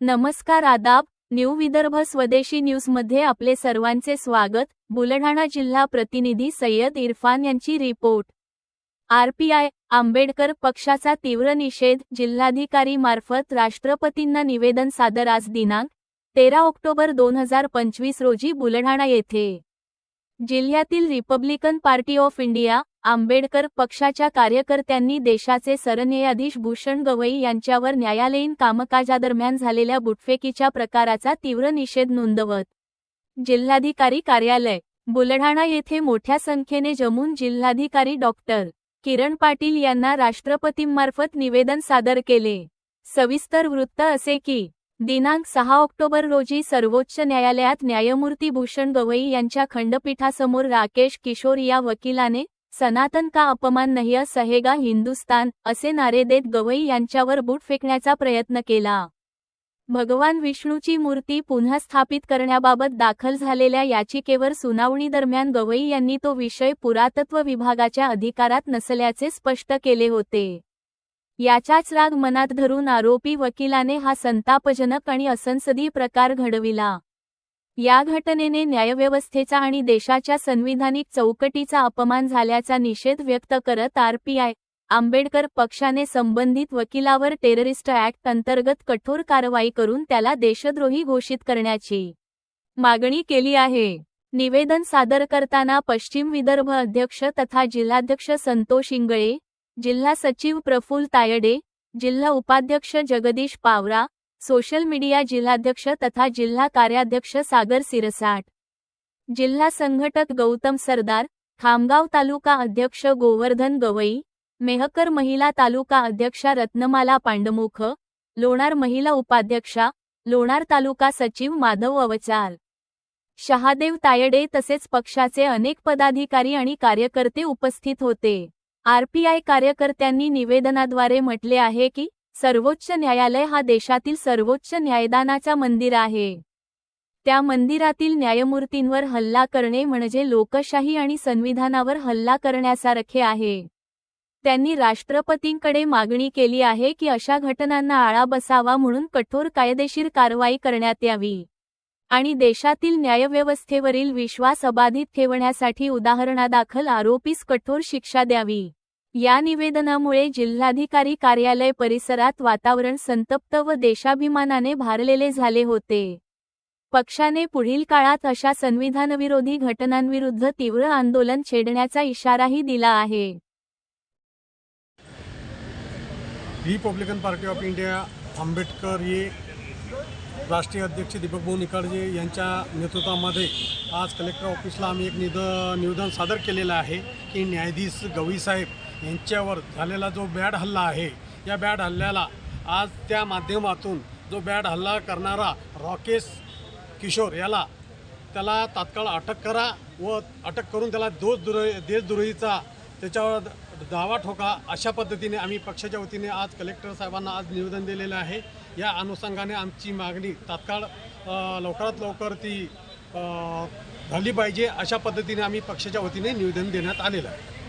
नमस्कार आदाब न्यू विदर्भ स्वदेशी न्यूजमध्ये आपले सर्वांचे स्वागत. बुलढाणा जिल्हा प्रतिनिधी सय्यद इरफान यांची रिपोर्ट. आरपीआय आंबेडकर पक्षाचा तीव्र निषेध जिल्हाधिकारी मार्फत राष्ट्रपतींना निवेदन सादर आज दिनांक तेरा ऑक्टोबर दोन हजार पंचवीस रोजी बुलढाणा येथे. जिल्ह्यातील republican party of India Ambedkar पक्षाच्या कार्यकर्त्यांनी देशाचे सरन्यायाधीश भूषण गवई यांच्यावर न्यायालयीन कामकाजादरम्यान झालेल्या बुटफेकीच्या प्रकाराचा तीव्र निषेध नोंदवत. जिल्हाधिकारी कार्यालय बुलढाणा येथे मोठ्या संख्येने जमून जिल्हाधिकारी डॉक्टर किरण पाटील यांना राष्ट्रपतींमार्फत निवेदन सादर केले. सविस्तर वृत्त असे की दिनांक सहा ऑक्टोबर रोजी सर्वोच्च न्यायालयात न्यायमूर्ती भूषण गवई यांच्या खंडपीठासमोर राकेश किशोर या वकिलाने सनातन का अपमान नहीं सहेगा हिंदुस्तान असे नारे देत गवई यांच्यावर बूट फेकण्याचा प्रयत्न केला. भगवान विष्णूची मूर्ती पुन्हा स्थापित करण्याबाबत दाखल झालेल्या याचिकेवर सुनावणी दरम्यान गवई यांनी तो विषय पुरातत्व विभागाच्या अधिकारात नसल्याचे स्पष्ट केले होते. याचाच राग मनात धरून आरोपी वकिलाने हा संतापजनक आणि असंसदीय प्रकार घडविला. या घटनेने न्यायव्यवस्थेचा आणि देशाच्या संविधानिक चौकटीचा अपमान झाल्याचा निषेध व्यक्त करत आरपीआय आंबेडकर पक्षाने संबंधित वकिलावर टेररिस्ट ऍक्ट अंतर्गत कठोर कारवाई करून त्याला देशद्रोही घोषित करण्याची मागणी केली आहे. निवेदन सादर करताना पश्चिम विदर्भ अध्यक्ष तथा जिल्हाध्यक्ष संतोष इंगळे जिल्हा सचिव प्रफुल तायडे जिल्हा उपाध्यक्ष जगदीश पावरा सोशल मीडिया जिल्हाध्यक्ष तथा जिल्हा कार्याध्यक्ष सागर सिरसाट. जिल्हा संघटक गौतम सरदार खामगाव तालुका अध्यक्ष गोवर्धन गवई मेहकर महिला तालुका अध्यक्षा रत्नमाला पांडमुख लोणार महिला उपाध्यक्षा लोणार तालुका सचिव माधव अवचार. शहादेव तायडे तसेच पक्षाचे अनेक पदाधिकारी आणि कार्यकर्ते उपस्थित होते. आरपीआय कार्यकर्त्यांनी निवेदनाद्वारे म्हटले आहे की सर्वोच्च न्यायालय हा देशातील सर्वोच्च न्यायदानाचा मंदिर आहे. त्या मंदिरातील न्यायमूर्तींवर हल्ला करणे म्हणजे लोकशाही आणि संविधानावर हल्ला करण्यासारखे आहे. त्यांनी राष्ट्रपतींकडे मागणी केली आहे की अशा घटनांना आळा बसावा म्हणून कठोर कायदेशीर कारवाई करण्यात यावी. आणि देशातील न्यायव्यवस्थेवरील विश्वास अबाधित ठेवण्यासाठी उदाहरणादाखल आरोपीस कठोर शिक्षा द्यावी. या निवेदनामुळे जिल्हाधिकारी कार्यालय परिसरात वातावरण संतप्त व देशाभिमानाने भारलेले झाले होते. पक्षाने पुढील काळात अशा संविधानविरोधी घटनांविरुद्ध तीव्र आंदोलन छेडण्याचा इशाराही दिला आहे. Republican party of India Ambedkar हे राष्ट्रीय अध्यक्ष दीपक भाऊ निकाळजे यांच्या नेतृत्वामध्ये आज कलेक्टर ऑफिसला आम्ही एक निद निवेदन सादर केलेलं आहे की न्यायाधीश गवईसाहेब यांच्यावर झालेला जो बॅड हल्ला आहे या बॅड हल्ल्याला आज त्या माध्यमातून जो बॅड हल्ला करणारा राकेश किशोर याला त्याला तात्काळ अटक करा व अटक करून त्याला दोष दुर देशद्रोहीचा त्याच्यावर दावा ठोका अशा पद्धतीने आम्ही पक्षाच्या वतीने आज कलेक्टर साहेबांना आज निवेदन दिलेलं आहे. या अनुषंगाने आमची मागणी तात्काळ लवकरात लवकर ती झाली पाहिजे अशा पद्धतीने आम्ही पक्षाच्या वतीने निवेदन देण्यात आलेलं आहे.